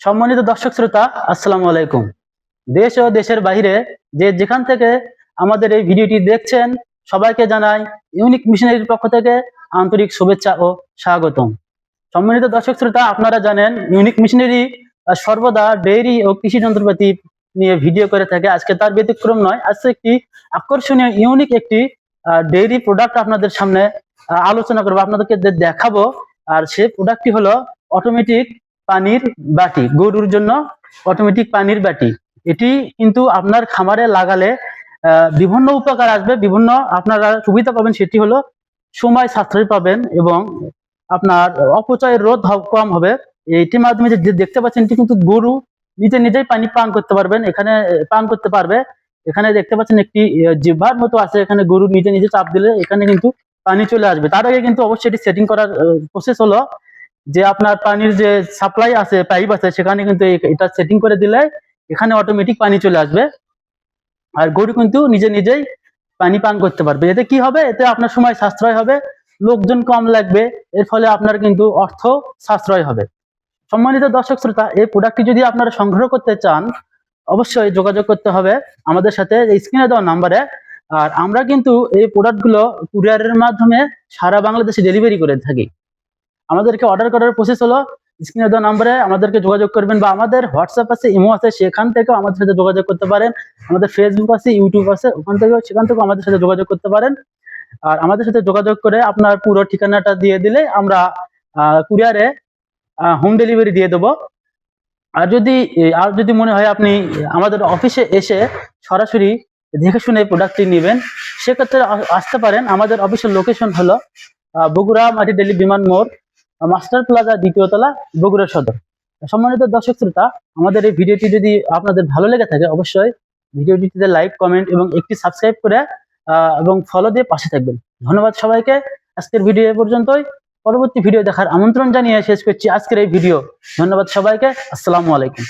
সম্মানিত দর্শক শ্রোতা, আসসালামু আলাইকুম। দেশ ও দেশের বাইরে যে যেখান থেকে আমাদের এই ভিডিওটি দেখছেন, সবাইকে জানাই ইউনিক মিশনারির পক্ষ থেকে আন্তরিক শুভেচ্ছা ও স্বাগতম। সম্মানিত দর্শক শ্রোতা, আপনারা জানেন ইউনিক মিশনারি সর্বদা ডেইরি ও কৃষি যন্ত্রপাতি নিয়ে ভিডিও করে থাকে। আজকে তার ব্যতিক্রম নয়, আজকে একটি আকর্ষণীয়, ইউনিক একটি ডেইরি প্রোডাক্ট আপনাদের সামনে আলোচনা করব, আপনাদেরকে দেখাবো। আর সেই প্রোডাক্টটি হলো অটোমেটিক পানির বাটি, গরুর জন্য অটোমেটিক পানির বাটি। এটি কিন্তু আপনার খামারে লাগালে বিভিন্ন উপকার আসবে, বিভিন্ন আপনারা সুবিধা পাবেন, সেটি হলো সময় সাশ্রয় পাবেন এবং আপনার অপচয়ের রোধ কম হবে। এটির মাধ্যমে যে দেখতে পাচ্ছেন, এটি কিন্তু গরু নিজে নিজেই পানি পান করতে পারবেন, এখানে, পান করতে পারবে। এখানে দেখতে পাচ্ছেন, একটি জিহ্বার মতো আছে, এখানে গরু নিজে নিজে চাপ দিলে এখানে কিন্তু পানি চলে আসবে। তার আগে কিন্তু অবশ্যই এটি সেটিং করার প্রসেস হলো যে আপনার পানির যে সাপ্লাই আছে পাইপ আছে, সেখানে কিন্তু এটা সেটিং করে দিলে এখানে অটোমেটিক পানি চলে আসবে। আর গরু কিন্তু নিজে নিজেই পানি পান করতে পারবে। এতে কি হবে? এতে আপনার সময় সাশ্রয় হবে, লোকজন কম লাগবে, এর ফলে আপনার কিন্তু অর্থ সাশ্রয় হবে। সম্মানিত দর্শক শ্রোতা, এই প্রোডাক্টটি যদি আপনারা সংগ্রহ করতে চান, অবশ্যই যোগাযোগ করতে হবে আমাদের সাথে স্ক্রিনে দেওয়া নাম্বারে আর আমরা কিন্তু এই প্রোডাক্টগুলো কুরিয়ারের মাধ্যমে সারা বাংলাদেশে ডেলিভারি করে থাকি। আমাদেরকে অর্ডার করার প্রসেস হলো স্ক্রিনে দেওয়া নম্বরে আমাদেরকে যোগাযোগ করবেন বা আমাদের হোয়াটসঅ্যাপ আছে ইমো আছে, সেখান থেকেও আমাদের সাথে যোগাযোগ করতে পারেন। আমাদের ফেসবুক আছে ইউটিউব আছে, ওখান থেকেও, সেখান থেকেও আমাদের সাথে যোগাযোগ করতে পারেন। আর আমাদের সাথে যোগাযোগ করে আপনার পুরো ঠিকানাটা দিয়ে দিলে আমরা কুরিয়ারে হোম ডেলিভারি দিয়ে দেবো। আর যদি আর যদি মনে হয় আপনি আমাদের অফিসে এসে সরাসরি দেখে শুনে প্রোডাক্টটি নেবেন, সেক্ষেত্রে আসতে পারেন। আমাদের অফিসের লোকেশন হলো বগুড়া মাটি ডেলি বিমান মোড় মাস্টার প্লাজা দ্বিতীয় তলা, বগুড়া সদর। সম্মানিত দর্শক শ্রোতা, আমাদের এই ভিডিওটি যদি আপনাদের ভালো লেগে থাকে, অবশ্যই ভিডিওটিতে লাইক কমেন্ট এবং একটি সাবস্ক্রাইব করে এবং ফলো দিয়ে পাশে থাকবেন। ধন্যবাদ সবাইকে। আজকের ভিডিও পর্যন্তই। পরবর্তী ভিডিও দেখার আমন্ত্রণ জানিয়ে শেষ করছি আজকের এই ভিডিও ধন্যবাদ সবাইকে। আসসালামু আলাইকুম।